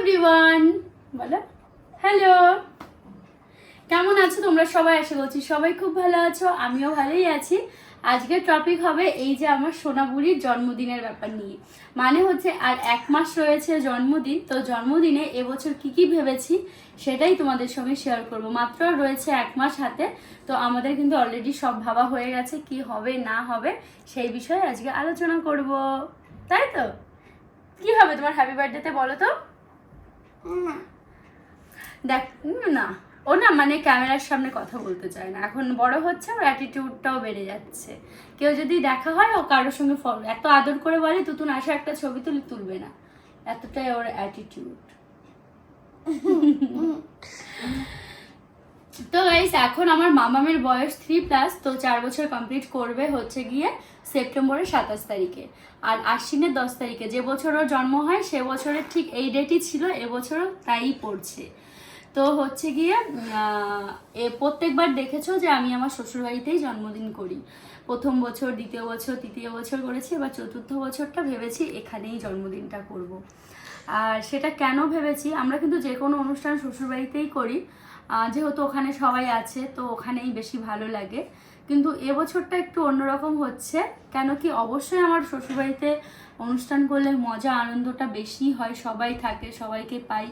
Everyone বলো। Hello কেমন আছো তোমরা সবাই? আশা করছি সবাই খুব ভালো আছো, আমিও ভালোই আছি। আজকের টপিক হবে এই যে আমার সোনাবুড়ির জন্মদিনের ব্যাপার নিয়ে। মানে হচ্ছে আর এক মাস রয়েছে জন্মদিন, তো জন্মদিনে এবছর কি কি ভেবেছি সেটাই তোমাদের সঙ্গে শেয়ার করব। মাত্র রয়েছে এক মাস হাতে, তো আমাদের কিন্তু অলরেডি সব ভাবা হয়ে গেছে কি হবে, না হবে, সেই বিষয়ে আজকে আলোচনা করব। তাই তো? কি হবে তোমার হ্যাপি বার্থডেতে বলো তো? দেখ, না ও না মানে ক্যামেরার সামনে কথা বলতে চায় না। এখন বড় হচ্ছে, ওর অ্যাটিটিউডটাও বেড়ে যাচ্ছে। কেউ যদি দেখা হয়, ও কারোর সঙ্গে ফলো এত আদর করে বলে, তুতুন আসা একটা ছবি তুলে তুলবে না। এতটাই ওর অ্যাটিটিউড তো গাইস এখন আমার মামামের বয়স থ্রি প্লাস তো চার বছর কমপ্লিট করবে হচ্ছে গিয়ে। সেপ্টেম্বরের সাতাশ তারিখে। আর আশ্বিনের দশ তারিখে যে বছর ওর জন্ম হয়, সে বছরের ঠিক এই ডেটই ছিল এবছরও তাই পড়ছে। তো হচ্ছে গিয়ে এ প্রত্যেকবার দেখেছ যে আমি আমার শ্বশুরবাড়িতেই জন্মদিন করি। প্রথম বছর, দ্বিতীয় বছর, তৃতীয় বছর করেছি, এবার চতুর্থ বছরটা ভেবেছি এখানেই জন্মদিনটা করব। আর সেটা কেন ভেবেছি? আমরা কিন্তু যে কোনো অনুষ্ঠান শ্বশুরবাড়িতেই করি। যেহেতু ওখানে সবাই আছে, তো ওখানেই বেশি ভালো লাগে। কিন্তু এবছরটা একটু অন্যরকম হচ্ছে, কেন কি অবশ্যই আমার শ্বশুরবাড়িতে অনুষ্ঠান করলে মজা, আনন্দটা বেশি হয়, সবাই থাকে, সবাইকে পাই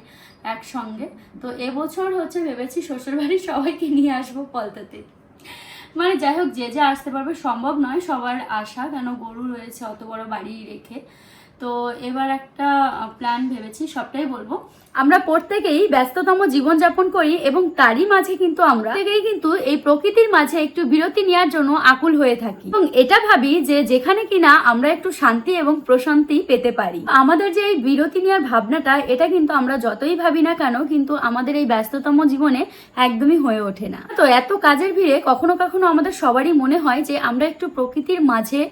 একসঙ্গে। তো এবছর হচ্ছে ভেবেছি শ্বশুরবাড়ির সবাইকে নিয়ে আসব পলতাতে। মানে যাই হোক, যে যে আসতে পারবে সম্ভব নয়, সবার আশা, কেন গরু রয়েছে অত বড় বাড়ি রেখে। তো এবার একটা প্ল্যান ভেবেছি, সবটাই বলব। আমরা প্রত্যেকেই ব্যস্ততম জীবনযাপন করি এবং তারই মাঝে কিন্তু আমরা, প্রত্যেকেই কিন্তু এই প্রকৃতির মাঝে একটু বিরতি নেওয়ার জন্য আকুল হয়ে থাকি। এবং এটা ভাবি যে যেখানে কিনা আমরা একটু শান্তি এবং প্রশান্তি পেতে পারি। আমাদের যে এই বিরতি নেওয়ার ভাবনাটা, এটা কিন্তু আমরা যতই ভাবি না কেন, কিন্তু আমাদের এই ব্যস্ততম জীবনে একদমই হয়ে ওঠে না। তো এত কাজের ভিড়ে কখনো কখনো আমাদের সবারই মনে হয় যে আমরা একটু প্রকৃতির মাঝে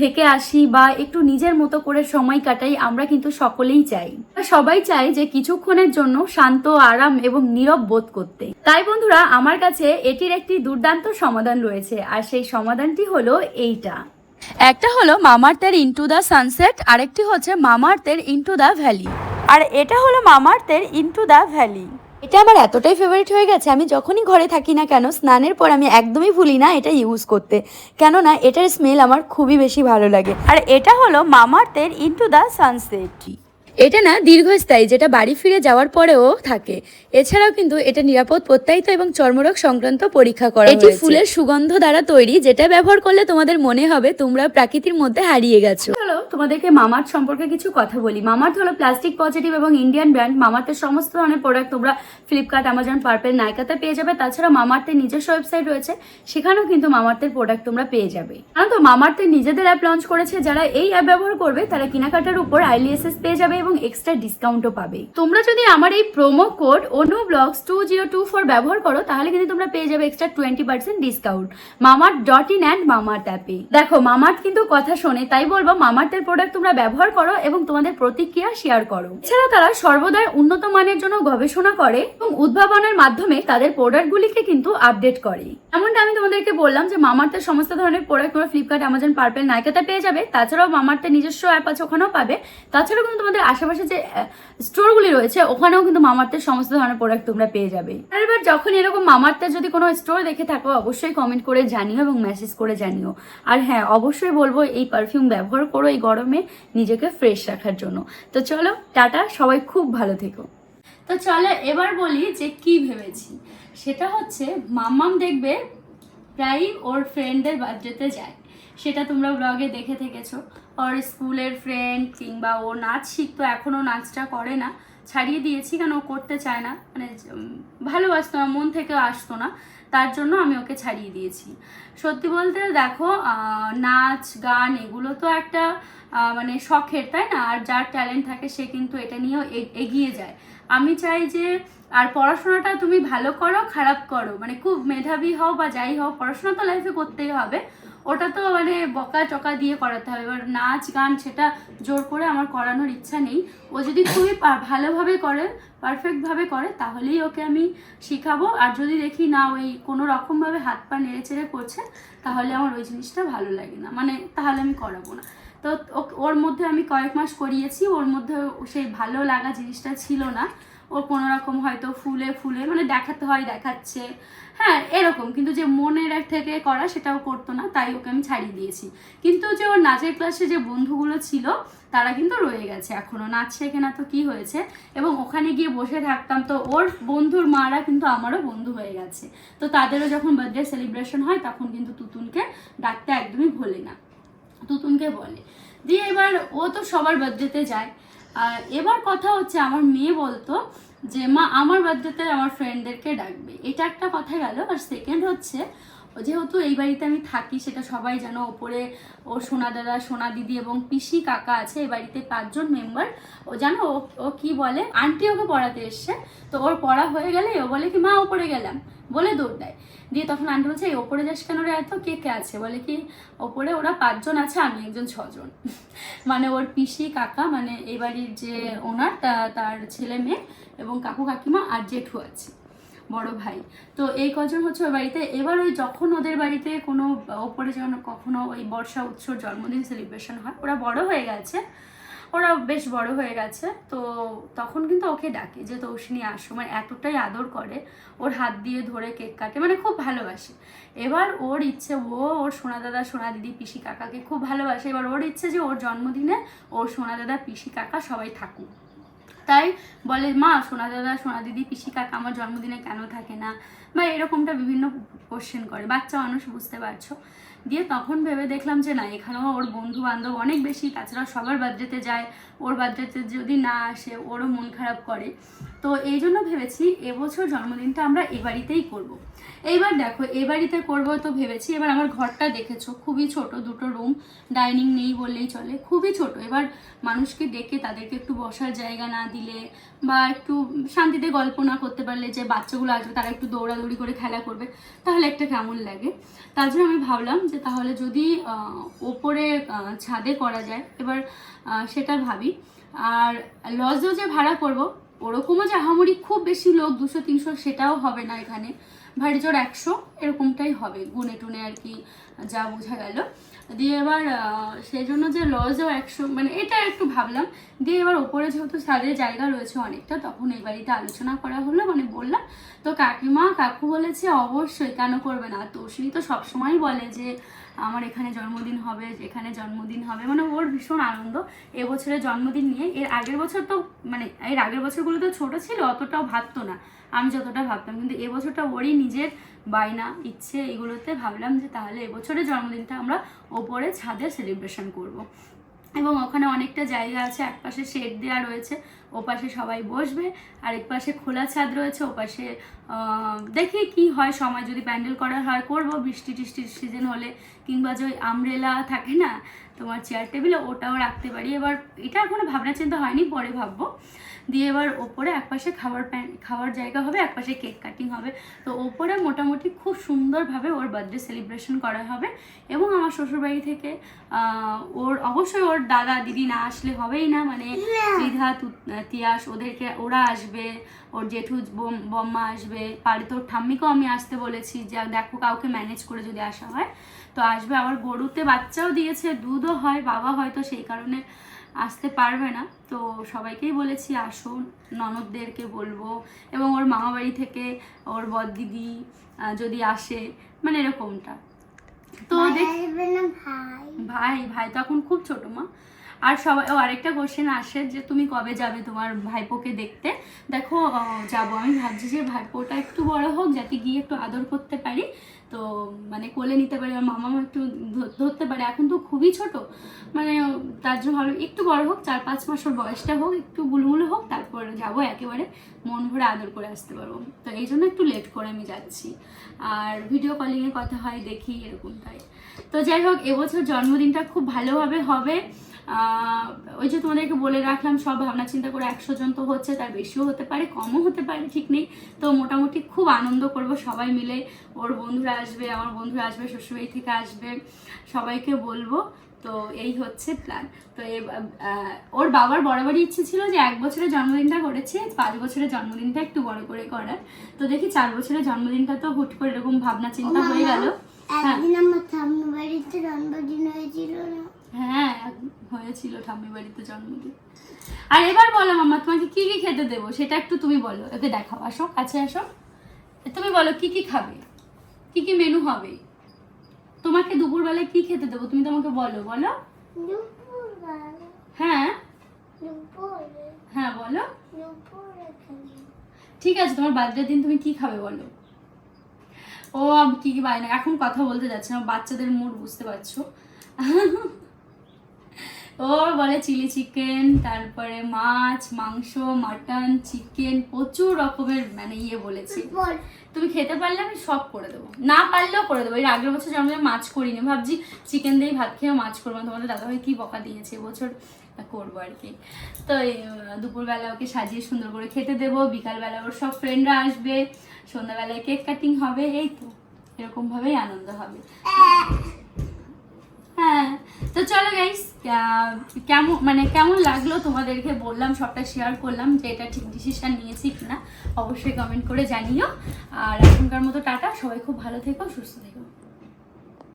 থেকে আসি বা একটু নিজের মতো করে সময় কাটাই, আমরা কিন্তু সকলেই চাই। সবাই চাই যে কিছুক্ষণের জন্য শান্ত, আরাম এবং নীরব বোধ করতে। তাই বন্ধুরা, আমার কাছে এটির একটি দুর্দান্ত সমাধান রয়েছে, আর সেই সমাধানটি হলো এইটা। একটা হলো মামার্থের ইন্টু দ্য সানসেট আরেকটি হচ্ছে মামার্থের ইন্টু দ্য ভ্যালি আর এটা হলো মামার্থের ইন্টু দ্য ভ্যালি এটা আমার এতটাই ফেভারিট হয়ে গেছে, আমি যখনই ঘরে থাকি না কেন, স্নানের পর আমি একদমই ভুলি না এটা ইউজ করতে। কেননা এটার স্মেল আমার খুবই বেশি ভালো লাগে। আর এটা হলো মামার্থের ইন্টু দ্য সানসেট এটা না দীর্ঘস্থায়ী যেটা বাড়ি ফিরে যাওয়ার পরেও থাকে। এছাড়াও কিন্তু এটা নিরাপদ প্রত্যায়িত এবং চর্মরোগ সংক্রান্ত পরীক্ষা করা এটি ফুলের সুগন্ধ দ্বারা তৈরি যেটা ব্যবহার করলে তোমাদের মনে হবে তোমরা প্রাকৃতির মধ্যে হারিয়ে গেছো। হলো তোমাদেরকে মামার্থ সম্পর্কে কিছু কথা বলি। মামার্থ হলো প্লাস্টিক পজিটিভ এবং ইন্ডিয়ান ব্র্যান্ড। মামার্থের সমস্ত ধরনের প্রোডাক্ট তোমরা ফ্লিপকার্ট অ্যামাজন পার্পেল নাইকাতে পেয়ে যাবে। তাছাড়া মামার্থের নিজস্ব ওয়েবসাইট রয়েছে। সেখানেও কিন্তু মামার্থের প্রোডাক্ট তোমরা পেয়ে যাবে। কারণ তো মামার্থের নিজেদের অ্যাপ লঞ্চ করেছে। যারা এই অ্যাপ ব্যবহার করবে তারা কেনাকাটার উপর আইলিএসএস পেয়ে যাবে এবং এক্সট্রা ডিসকাউন্টও পাবে। তোমরা যদি আমার এই promo code Anu blogs two zero two four ব্যবহার করো, তাহলে কিন্তু তোমরা পেয়ে যাবে extra twenty percent discount Mamaearth dot in and Mamaearth অ্যাপে দেখো মামার্থ কিন্তু কথা শোনে, তাই বলব মামার্থের প্রোডাক্ট তোমরা ব্যবহার করো এবং তোমাদের প্রতিক্রিয়া শেয়ার করো। এছাড়া তারা সর্বদাই উন্নত মানের জন্য গবেষণা করে এবং উদ্ভাবনের মাধ্যমে তাদের প্রোডাক্টগুলিকে কিন্তু আপডেট করে। এমনটা আমি তোমাদেরকে বললাম যে মামার্থের সমস্ত ধরনের প্রোডাক্ট তোমরা ফ্লিপকার্ট অ্যামাজন পার্পেল নাইকাতে পেয়ে যাবে। তাছাড়াও মামার্থের নিজস্ব অ্যাপ আছে, ওখানেও পাবে। তাছাড়াও কিন্তু তোমাদের আশেপাশে যে স্টোরগুলি রয়েছে, ওখানেও কিন্তু মামার্থের সমস্ত ধরনের প্রোডাক্ট তোমরা পেয়ে যাবে। আর এবার যখন এরকম মামার্থের যদি কোনো স্টোর দেখে থাকো, অবশ্যই কমেন্ট করে জানিও এবং মেসেজ করে জানিও। আর হ্যাঁ অবশ্যই বলব, এই পারফিউম ব্যবহার করো এই গরমে নিজেকে ফ্রেশ রাখার জন্য। তো চলো, টাটা, সবাই খুব ভালো থেকো। তো চলো, এবার বলি যে কি ভেবেছি। সেটা হচ্ছে, মাম্মাম দেখবে, প্রায়ই ওর ফ্রেন্ডদের বার্থডেতে যায়। সেটা তোমরা ব্লগে দেখে থেকেছো। ওর স্কুলের ফ্রেন্ড কিংবা ও নাচ শিখতো, এখনও নাচটা করে না। ছাড়িয়ে দিয়েছি, কেন ও করতে চায় না। মানে ভালোবাসতো না, মন থেকে আসতো না। তার জন্য আমি ওকে ছাড়িয়ে দিয়েছি। সত্যি বলতে দেখো নাচ, গান এগুলো তো একটা মানে শখের, তাই না? আর যার ট্যালেন্ট থাকে, সে কিন্তু এটা নিয়েও এগিয়ে যায়। আমি চাই যে, আর পড়াশোনাটা তুমি ভালো করো, খারাপ করো। মানে খুব মেধাবী হও বা যাই হও, পড়াশোনা তো লাইফে করতেই হবে। ওটা তো মানে বকা চকা দিয়ে করাতে হবে। এবার নাচ, গান সেটা জোর করে আমার করানোর ইচ্ছা নেই। ও যদি খুবই ভালোভাবে করে পারফেক্টভাবে করে, তাহলেই ওকে আমি শিখাবো। আর যদি দেখি না ওই কোনো রকমভাবে হাত পা নেড়ে চেড়ে করছে, তাহলে আমার ওই জিনিসটা ভালো লাগে না। মানে তাহলে আমি করাবো না। তো ওর মধ্যে আমি কয়েক মাস করিয়েছি, ওর মধ্যে সেই ভালো লাগা জিনিসটা ছিল না। ওর কোনো রকম হয়তো ফুলে ফুলে মানে দেখাতে হয়, দেখাচ্ছে। হ্যাঁ এরকম। কিন্তু যে মনের থেকে করা সেটাও করতো না, তাই ওকে আমি ছাড়িয়ে দিয়েছি। কিন্তু যে ওর নাচের ক্লাসে যে বন্ধুগুলো ছিল, তারা কিন্তু রয়ে গেছে। এখনও নাচ শেখে না তো কী হয়েছে? এবং ওখানে গিয়ে বসে থাকতাম, তো ওর বন্ধুর মারা কিন্তু আমারও বন্ধু হয়ে গেছে। তো তাদেরও যখন বার্থডে সেলিব্রেশন হয়, তখন কিন্তু তুতুনকে ডাকতে একদমই ভোলে না। তুতুনকে বলে। দিয়ে এবার ও তো সবার বার্থডেতে যায়। এবার কথা হচ্ছে আমার মেয়ে বলতো যে, মা, আমার বার্থডেতে আমার ফ্রেন্ডদেরকে ডাকবে। এটা একটা কথা গেল। আর সেকেন্ড হচ্ছে যেহেতু এই বাড়িতে আমি থাকি, সেটা সবাই জানো, ওপরে ওর সোনা দাদা, সোনা দিদি এবং পিসি কাকা আছে, এই বাড়িতে পাঁচজন মেম্বার ও জানো, ও ও কি বলে? আন্টি ওকে পড়াতে এসছে। তো ওর পড়া হয়ে গেলে ও বলে কি, মা, ওপরে গেলাম। বলে দৌড় দেয়। দিয়ে তখন আন্টি বলছে, এই ওপরে যাস কেন রে এত? কে কে আছে? বলে কি, ওপরে ওরা পাঁচজন আছে, আমি একজন ছজন। মানে ওর পিসি, কাকা মানে এই বাড়ির যে ওনার তার ছেলে মেয়ে এবং কাকু কাকিমা আর জেঠু আছে। বড় ভাই। তো এই কজন হচ্ছে ওর বাড়িতে। এবার ওই যখন ওদের বাড়িতে কোনো ওপরে যখন কখনো ওই বর্ষা উৎসব জন্মদিন সেলিব্রেশন হয়, ওরা বড় হয়ে গেছে। ওরা বেশ বড় হয়ে গেছে। তো তখন কিন্তু ওকে ডাকে যে, তৌসিনী, আসো। মানে এতটাই আদর করে। ওর হাত দিয়ে ধরে কেক কাটে মানে খুব ভালোবাসে। এবার ওর ইচ্ছে, ও ওর সোনা দাদা, সোনা দিদি, পিসি কাকাকে খুব ভালোবাসে। এবার ওর ইচ্ছে যে, ওর জন্মদিনে ওর সোনা দাদা, পিসি কাকা সবাই থাকুক। তাই বলে মা সোনা দাদা সোনা দিদি পিসি কাকা আমার জন্মদিনে কেন থাকে না? বা এরকমটা বিভিন্ন কোশ্চেন করে। বাচ্চা মানুষ বুঝতে পারছ। দিয়ে তখন ভেবে দেখলাম যে না, এখানেও ওর বন্ধু বান্ধব অনেক বেশি, তাছাড়া সবার বার্থডেতে যায়। ওর বার্থডেতে যদি না আসে, ওরও মন খারাপ করে। তো এই জন্য ভেবেছি এবছর জন্মদিনটা আমরা এ বাড়িতেই করব। এইবার দেখো, এ বাড়িতে করব তো ভেবেছি, এবার আমার ঘরটা দেখেছ। খুবই ছোট, দুটো রুম, ডাইনিং নেই বললেই চলে। খুবই ছোট, এবার মানুষকে ডেকে তাদেরকে একটু বসার জায়গা না দিলে বা একটু শান্তিতে গল্প না করতে পারলে যে বাচ্চাগুলো আসবে, তারা একটু দৌড়াদৌড়ি করে খেলা করবে, তাহলে একটা কেমন লাগে? তার জন্য আমি ভাবলাম যে তাহলে যদি ওপরে ছাদে করা যায়, এবার সেটা ভাবি। আর লজেও যে ভাড়া করব ওরকমও যে আহামরি খুব বেশি লোক, দুশো, তিনশো, সেটাও হবে না এখানে। ভারী জোর একশো, এরকমটাই হবে, গুনে টুনে আর কি যা বোঝা গেল। দিয়ে এবার সেই জন্য যে লজও একশো মানে এটা একটু ভাবলাম। দিয়ে এবার ওপরে যেহেতু ছাদের জায়গা রয়েছে অনেকটা, তখন এই বাড়িতে আলোচনা করা হলো মানে বললাম, তো কাকিমা, কাকু বলেছে অবশ্যই, কেন করবে না? তো শ্রী তো সবসময়ই বলে যে আমার এখানে জন্মদিন হবে, এখানে জন্মদিন হবে। মানে ওর ভীষণ আনন্দ। এবছরে জন্মদিন নিয়ে, এর আগের বছর তো মানে এর আগের বছরগুলো তো ছোটো ছিল, অতটাও ভাবতো না। আমি যতটা ভাবতাম, কিন্তু এবছরটা ওরই নিজের বায়না, ইচ্ছে এগুলোতে ভাবলাম যে তাহলে এবছরের জন্মদিনটা আমরা ওপরে ছাদে সেলিব্রেশন করব। এবং ওখানে অনেকটা জায়গা আছে, একপাশে শেড দেওয়া রয়েছে। ওপাশে সবাই বসবে আর এক পাশে খোলা ছাদ রয়েছে, ওপাশে দেখি কি হয়, সময় যদি প্যান্ডেল করার হয়, করব। বৃষ্টি টিষ্টির সিজন হলে, কিংবা যে আমরেলা থাকে না তোমার চেয়ার টেবিলে ওটাও রাখতে পারি। এবার এটা এখনও ভাবনা চিন্তা হয়নি পরে ভাববো। দিয়ে এবার ওপরে একপাশে খাবার প্যান খাওয়ার জায়গা হবে একপাশে কেক কাটিং হবে। তো ওপরে মোটামুটি খুব সুন্দরভাবে ওর বার্থডে সেলিব্রেশন করা হবে এবং আমার শ্বশুরবাড়ি থেকে ওর অবশ্যই ওর দাদা দিদি না আসলে হবেই না। মানে ত্রিধা তিয়াস ওদেরকে ওরা আসবে ওর জেঠু বোম- বম্মা আসবে। পারে তোর ঠাম্মিকেও আমি আসতে বলেছি যে দেখো কাউকে ম্যানেজ করে যদি আসা হয়। তো আসবে। আবার গরুতে বাচ্চাও দিয়েছে দুধও হয় বাবা হয়তো সেই কারণে আসতে পারবে না। তো সবাইকেই বলেছি আসুন ননদদেরকে বলব এবং ওর মামাবাড়ি থেকে ওর বদ দিদি যদি আসে মানে এরকমটা। তো ভাই ভাই তো এখন খুব ছোট মা। আর সবাই, ও আরেকটা কোশ্চেন আসে যে তুমি কবে যাবে তোমার ভাইপোকে দেখতে? দেখো যাব। আমি ভাবছি যে ভাইপোটা একটু বড় হোক যাতে গিয়ে একটু আদর করতে পারি। তো মানে কোলে নিতে পারি আর মামাও একটু ধরতে পারে। এখন তো খুবই ছোট। মানে তার জন্য ভালো। একটু বড় হোক, চার পাঁচ মাস ওর বয়সটা হোক, একটু বুলবুলো হোক, তারপর যাব একেবারে মন ভরে আদর করে আসতে পারব। তো এই জন্য একটু লেট করে আমি যাচ্ছি। আর ভিডিও কলিংয়ে কথা হয়, দেখি, এরকমটাই। তো যাই হোক, এবছর জন্মদিনটা খুব ভালোভাবে হবে। ওই যে তোমাদেরকে বলে রাখলাম সব ভাবনা চিন্তা করে একশো জন তো হচ্ছে তার বেশিও হতে পারে কমও হতে পারে ঠিক নেই। তো মোটামুটি খুব আনন্দ করব সবাই মিলে। ওর বন্ধুরা আসবে আমার বন্ধুরা আসবে শ্বশুরবাড়ি থেকে আসবে সবাইকে বলব। তো এই হচ্ছে প্ল্যান তো এ ওর বাবার বরাবরই ইচ্ছে ছিল যে এক বছরের জন্মদিনটা করেছে পাঁচ বছরের জন্মদিনটা একটু বড় করে করার। তো দেখি চার বছরের জন্মদিনটা তো হুট করে এরকম ভাবনা চিন্তা হয়ে গেল। হ্যাঁ। একদিন আমার ঠাম্মি বাড়িতে জন্মদিন হয়েছিল না? হ্যাঁ হয়েছিল ঠাম্মি বাড়িতে জন্মদিন। আর এবার বলো মামা তোমাকে কি কি খেতে দেবো? সেটা একটু তুমি বলো। ওকে দেখাও আসো কাছে আসো। তুমি বলো কি কি খাবে? কি কি মেনু হবে? তোমাকে দুপুরবেলায় কি খেতে দেবো? তুমি তোমাকে বলো বলো। হ্যাঁ। হ্যাঁ বলো। ঠিক আছে তোমার বার্থডে দিন তুমি কি খাবে বলো? ও আমি কি কি বায়না এখন কথা বলতে যাচ্ছে না বাচ্চাদের মুড বুঝতে পারছ। ও বলে চিলি চিকেন তারপরে মাছ মাংস মাটন চিকেন প্রচুর রকমের মানে ইয়ে বলেছি। বল তুমি খেতে পারলে আমি সব করে দেবো। না পারলেও করে দেবো। এর আগের বছর জন্মদিনে মাছ করিনি ভাবছি চিকেন দিয়েই ভাত খেয়ে মাছ করব। তোমাদের দাদাভাই কি বকা দিয়েছে এবছর করব আর কি। তো এই, দুপুরবেলা ওকে সাজিয়ে সুন্দর করে খেতে দেবো। বিকালবেলা ওর সব ফ্রেন্ডরা আসবে। সন্ধ্যাবেলায় কেক কাটিং হবে। এই তো এরকম ভাবেই আনন্দ হবে। তো চলো গাইস কেমন মানে কেমন লাগল তোমাদেরকে বললাম, সবটা শেয়ার করলাম যে এটা ঠিক ডিসিশন নিয়েছি কিনা, অবশ্যই কমেন্ট করে জানিও। আর এখনকার মতো টাটা, সবাই খুব ভালো থেকো, সুস্থ থেকো।